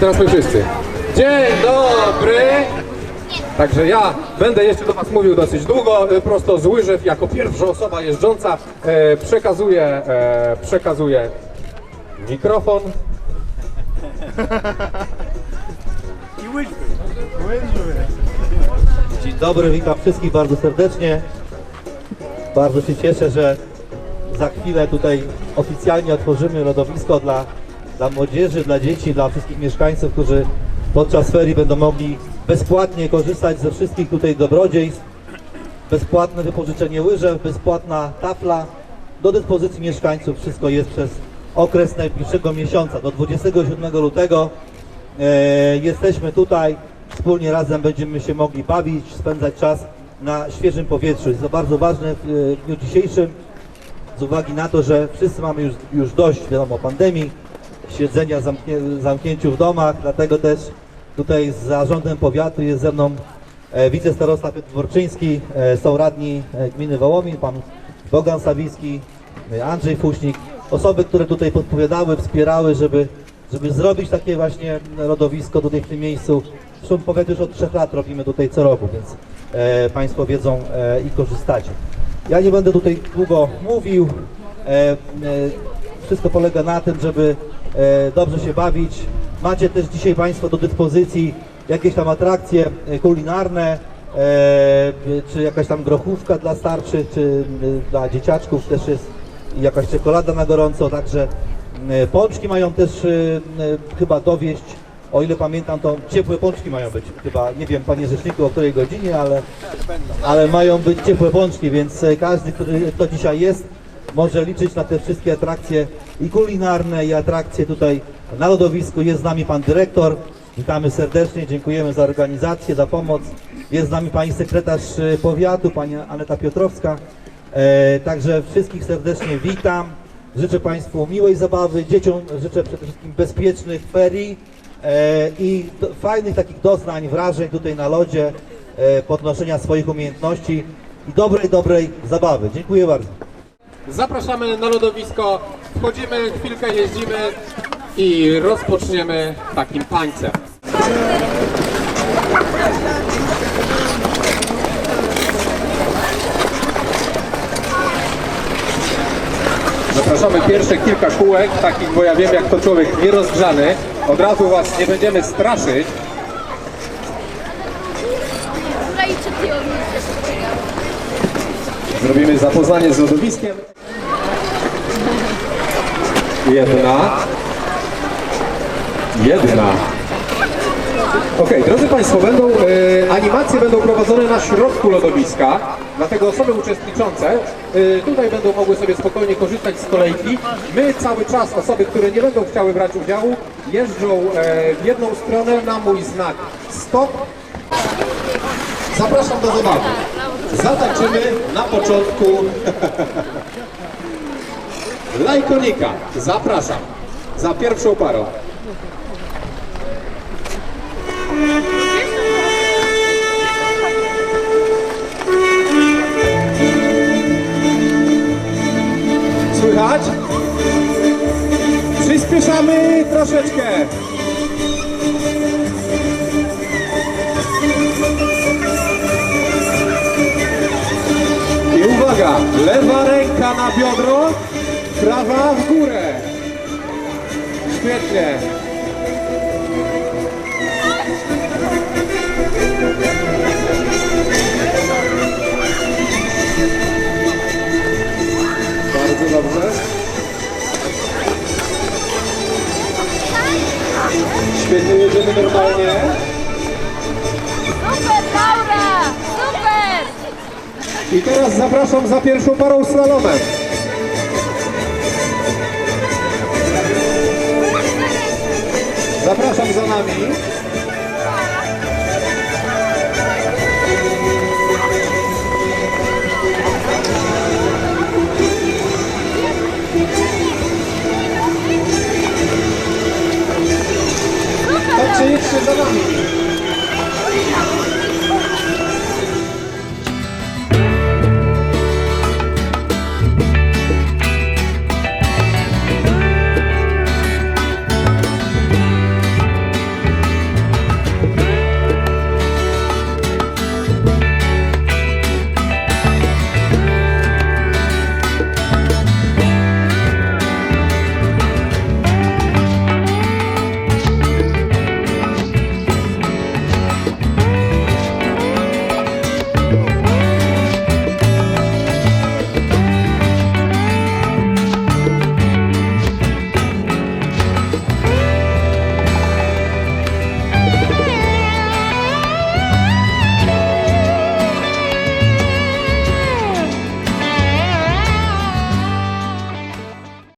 teraz my wszyscy. Dzień dobry! Także ja będę jeszcze do Was mówił dosyć długo, e, prosto z łyżew, jako pierwsza osoba jeżdżąca e, przekazuję, e, przekazuję mikrofon. Dzień dobry, witam wszystkich bardzo serdecznie. Bardzo się cieszę, że za chwilę tutaj oficjalnie otworzymy lodowisko dla, dla młodzieży, dla dzieci, dla wszystkich mieszkańców, którzy podczas ferii będą mogli bezpłatnie korzystać ze wszystkich tutaj dobrodziejstw. Bezpłatne wypożyczenie łyżew, bezpłatna tafla. Do dyspozycji mieszkańców wszystko jest przez okres najbliższego miesiąca, do 27 lutego. E, jesteśmy tutaj, wspólnie razem będziemy się mogli bawić, spędzać czas na świeżym powietrzu. Jest to bardzo ważne w e, dniu dzisiejszym, z uwagi na to, że wszyscy mamy już, już dość, wiadomo, pandemii, siedzenia, zamknięciu w domach, dlatego też tutaj z zarządem powiatu jest ze mną e, wicestarosta Piotr Dworczyński, e, są radni e, gminy Wołomin, pan Bogan Sawicki, Andrzej Fuśnik, osoby, które tutaj podpowiadały, wspierały, żeby, żeby zrobić takie właśnie lodowisko tutaj w tym miejscu. Zresztą powiat już od trzech lat robimy tutaj co roku, więc e, Państwo wiedzą e, i korzystacie. Ja nie będę tutaj długo mówił. E, e, wszystko polega na tym, żeby dobrze się bawić. Macie też dzisiaj Państwo do dyspozycji jakieś tam atrakcje e, kulinarne, e, czy jakaś tam grochówka dla starszych, czy e, dla dzieciaczków też jest jakaś czekolada na gorąco, także e, pączki mają też e, e, chyba dowieść, o ile pamiętam to ciepłe pączki mają być, chyba nie wiem panie rzeczniku o której godzinie, ale, ale mają być ciepłe pączki, więc e, każdy, który to dzisiaj jest, może liczyć na te wszystkie atrakcje i kulinarne i atrakcje tutaj na lodowisku. Jest z nami pan dyrektor, witamy serdecznie, dziękujemy za organizację, za pomoc. Jest z nami pani sekretarz e, powiatu, pani Aneta Piotrowska. E, także wszystkich serdecznie witam. Życzę Państwu miłej zabawy, dzieciom życzę przede wszystkim bezpiecznych ferii e, i do, fajnych takich doznań, wrażeń tutaj na lodzie, e, podnoszenia swoich umiejętności i dobrej, dobrej zabawy. Dziękuję bardzo. Zapraszamy na lodowisko, wchodzimy, chwilkę jeździmy i rozpoczniemy takim tańcem. Zapraszamy pierwsze kilka kółek, takich, bo ja wiem jak to człowiek nierozgrzany. Od razu Was nie będziemy straszyć. Zrobimy zapoznanie z lodowiskiem. Jedna. Jedna. Okej, drodzy Państwo, będą, e, animacje będą prowadzone na środku lodowiska, dlatego osoby uczestniczące e, tutaj będą mogły sobie spokojnie korzystać z kolejki. My cały czas, osoby, które nie będą chciały brać udziału, jeżdżą e, w jedną stronę na mój znak stop. Zapraszam do zabawy. Zatańczymy na początku Lajkonika. Zapraszam. Za pierwszą parą. Słychać? Przyspieszamy troszeczkę. Lewa ręka na biodro, prawa w górę. Świetnie. Bardzo dobrze. Świetnie jedziemy normalnie. I teraz zapraszam za pierwszą parą slalomem. Zapraszam za nami. Chodźcie, jedźcie za nami.